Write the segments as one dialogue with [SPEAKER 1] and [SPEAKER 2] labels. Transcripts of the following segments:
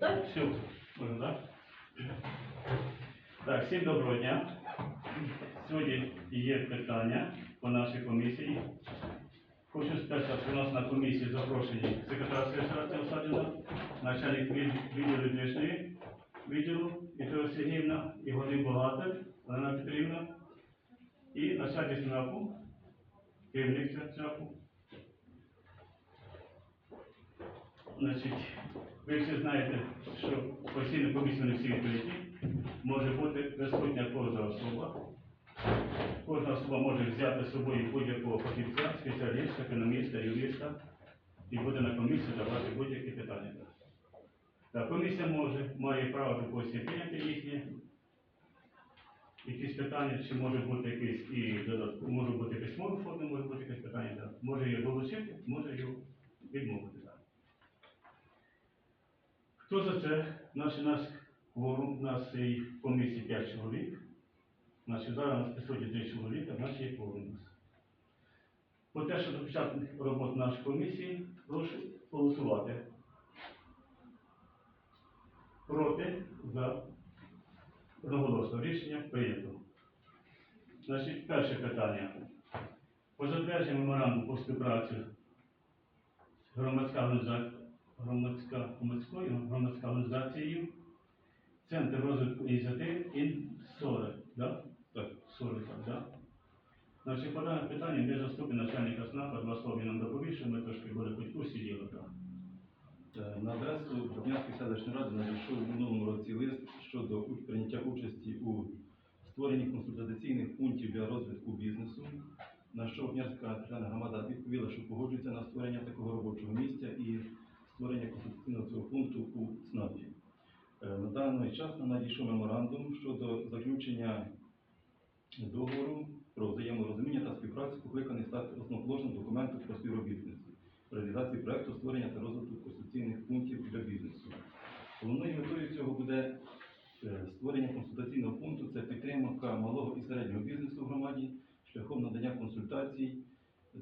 [SPEAKER 1] Так?
[SPEAKER 2] Все, можна, так? Так, всім доброго дня. Сьогодні є питання по нашій комісії. Хочу сказати, що у нас на комісії запрошені секретар сесії Осадіна, начальник відділу внешньої відділу Вікторія Сергіївна і головний бухгалтер Олена Петрівна і начальник СНАПу, керівник СНАПу. Значить, ви всі знаєте, що постійно комісія не всі відкриті. Може бути присутня кожна особа. Кожна особа може взяти з собою будь-якого фахівця, спеціаліста, економіста, юриста і буде на комісії давати будь-які питання. Так, комісія може, має право допустим, прийняти їхні якісь питання, чи може бути якісь і додатково, може бути письмові форми, може бути якесь питання, може її долучити, може її відмовити. Хто за це? Наш, наш кворум, у нас і комісії 5 чоловік. Значить, зараз нас присутні 3 чоловіка, нас є кворум нас. По те, що почати роботу нашої комісії, прошу голосувати. Проти, за. Одноголосно рішення прийнято. Значить, перше питання. По затвердженню меморандуму по співпраці громадська організація громадська, громадською, громадська організацією, Центр розвитку ініціатив ІНСОРе, да? Так, СОРе, так, да? Значить, по даному питанню ми заступник начальника СНАПа, два слова нам доповів, що ми трошки були хоч курсі діла, так.
[SPEAKER 3] Е, На адресу Дубнянської селищної ради надійшов у минулому році лист щодо прийняття участі у створенні консультаційних пунктів для розвитку бізнесу, на що територіальна громада відповіла, що погоджується на створення такого робочого місця і створення консультаційного цього пункту у ЦНАПі. Е, На даний час нам надійшов меморандум щодо заключення договору про взаєморозуміння та співпрацю, покликаний стати основоположним документом про співробітництво реалізації проекту створення та розвитку консультаційних пунктів для бізнесу. Головною метою цього буде е, створення консультаційного пункту це підтримка малого і середнього бізнесу в громаді шляхом надання консультацій.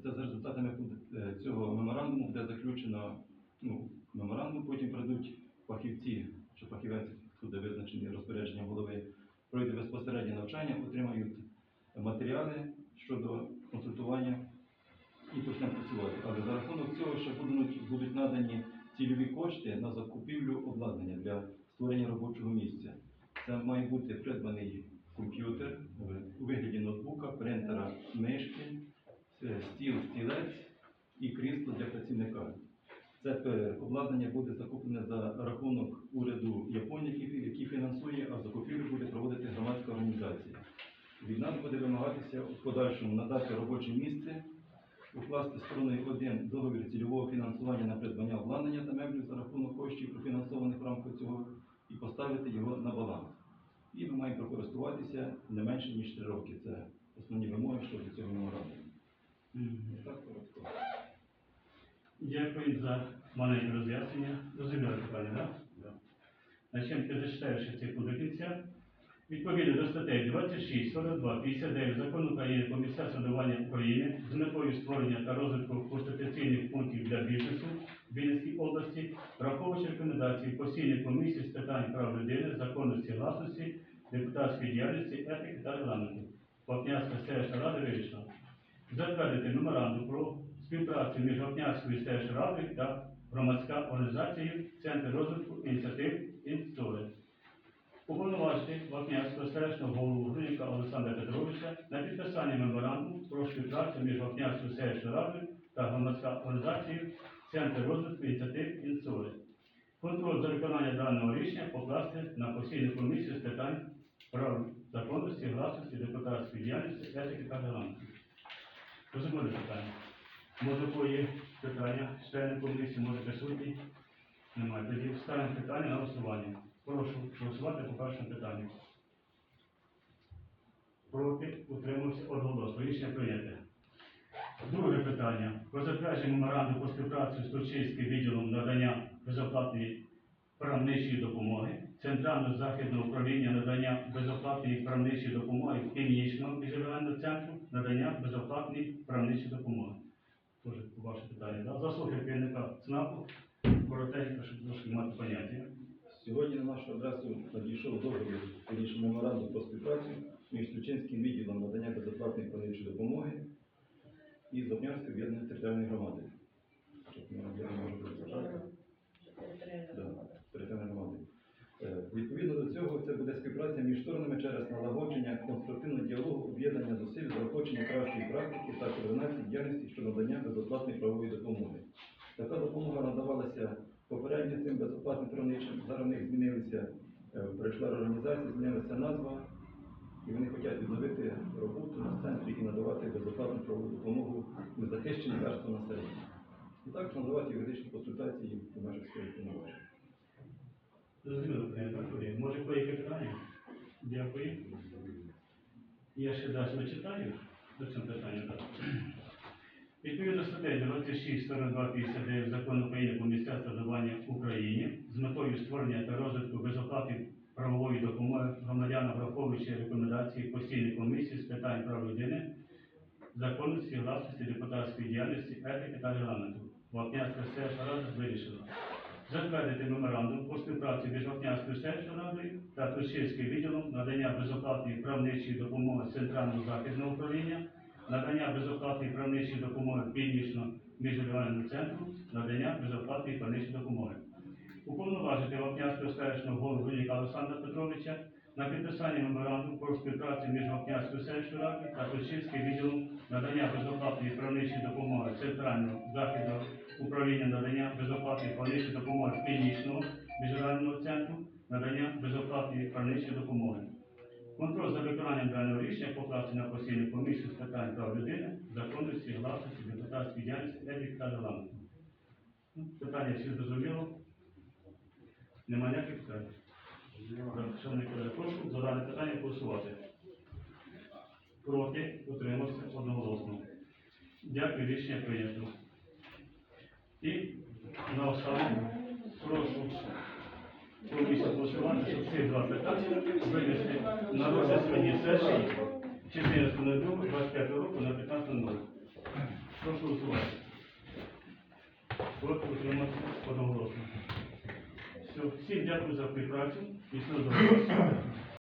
[SPEAKER 3] Це за результатами е, цього меморандуму буде заключено ну, меморандум, потім прийдуть фахівці, чи фахівець буде визначений розпорядженням голови, пройде безпосереднє навчання, отримають матеріали щодо консультування і почнемо працювати. Але за рахунок цього ще будуть, будуть надані цільові кошти на закупівлю обладнання для створення робочого місця. Це має бути придбаний комп'ютер у вигляді ноутбука, принтера, мишки, е, стіл, стілець і крісло для працівника. Це е, обладнання буде закуплене за рахунок уряду Японії, який, фінансує, а закупівлю буде проводити громадська організація. Від нас буде вимагатися у подальшому надати робоче місце укласти стороною 1 договір цільового фінансування на придбання обладнання та меблів за рахунок коштів, профінансованих в рамках цього, і поставити його на баланс. І ми маємо прокористуватися не менше, ніж 3 роки. Це основні вимоги щодо цього меморандуму. Так, коротко.
[SPEAKER 2] Дякую за маленьке роз'яснення. Розуміли питання, так? Да? Значить, ти зачитаєш ці до кінця. Відповідно до статей 26, 42, 59 Закону України про місця самоврядування України з метою створення та розвитку конституційних пунктів для бізнесу в Вінницькій області, враховуючи рекомендації постійної комісії з питань прав людини, законності, власності, депутатської діяльності, етики та регламенту. Вапнянська селищна рада вирішила затвердити меморандум про співпрацю між Вапнянською селищною радою та громадська організацією Центр розвитку ініціатив «Інстори». Уповноважити Вапнянського селищного голову Груніка Олександра Петровича на підписання меморандуму про співпрацю між Вапнянською селищною радою та громадська організацією Центр розвитку ініціатив «Інстори». Контроль за виконання даного рішення покласти на постійну комісію з питань прав законності, власності, депутатської діяльності, етики та регламенту. Розуміли питання? Може, кого є питання, члени комісії, може присутні? Немає. Тоді ставимо питання на голосування. Прошу голосувати по першому питанню. Проти утримався одноголосно. Рішення прийняте. Друге питання. Про затвердження меморандуму про співпрацю з Турчинським відділом надання безоплатної правничої допомоги, Центрального західного управління надання безоплатної правничої допомоги клінічного міжрегіонального центру надання безоплатної правничої допомоги. Тоже ваше питання. Да? Заслуги керівника ЦНАПу, коротенько, щоб трошки мати поняття.
[SPEAKER 3] Сьогодні на нашу адресу надійшов договір, вирішив меморандум про співпрацю між Тучинським відділом надання безоплатної правничої допомоги і Зопнянською об'єднаною територіальною громадою. Щоб ми я не можу прочитати. Да, територіальної громади. Е, Відповідно до цього, це буде співпраця між сторонами через налагодження конструктивного діалогу, об'єднання зусиль, заохочення кращої практики та координації діяльності щодо надання безоплатної правової допомоги. Така допомога надавалася попередньо цим безоплатним правничим. Зараз в них змінилися, е, прийшла організація, змінилася назва, і вони хочуть відновити роботу на центрі і надавати безоплатну правову допомогу незахищеним верствам населення. І також надавати юридичні консультації у межах своїх повноважень.
[SPEAKER 2] Зрозуміло. Може, які питання? Дякую. Я ще далі зачитаю до цього питання. Відповідно статей 26, 42, 59 Закону України про місця самоврядування в Україні з метою створення та розвитку безоплатної правової допомоги громадянам, враховуючи рекомендації постійної комісії з питань прав людини, законності, власності, депутатської діяльності, етики та регламенту. Вапнянська селищна рада вирішила затвердити меморандум по співпраці між Вапнянською селищною радою та Тушівським відділом надання безоплатної правничої допомоги Центрального західного управління, надання безоплатної правничої допомоги Північно міжрегіональному центру, надання безоплатної правничої допомоги. Уповноважити Вапнянського селищного голову Олександра Петровича на підписання меморандуму про співпрацю між Вапнянською селищною радою та Тушівським відділом надання безоплатної правничої допомоги Центрального західного управління надання безоплатної правничої допомоги Північного міжнародного центру надання безоплатної правничої допомоги. Контроль за виконанням даного рішення покласти на постійну комісію з питань прав людини, законності, власності, депутатської діяльності, етики та регламенту. Ну, Питання всі зрозуміло. Нема ніяких питань. Шановні колеги, прошу за дане питання голосувати. Проти, утримався одноголосно. Дякую, рішення прийнято. І наостанок прошу комісію голосувати, щоб ці два питання винести на розгляд сьогодні сесії 14.02.25 року на 15.00. Прошу голосувати. Проти утриматися одноголосно. Все, всім дякую за співпрацю і все добре.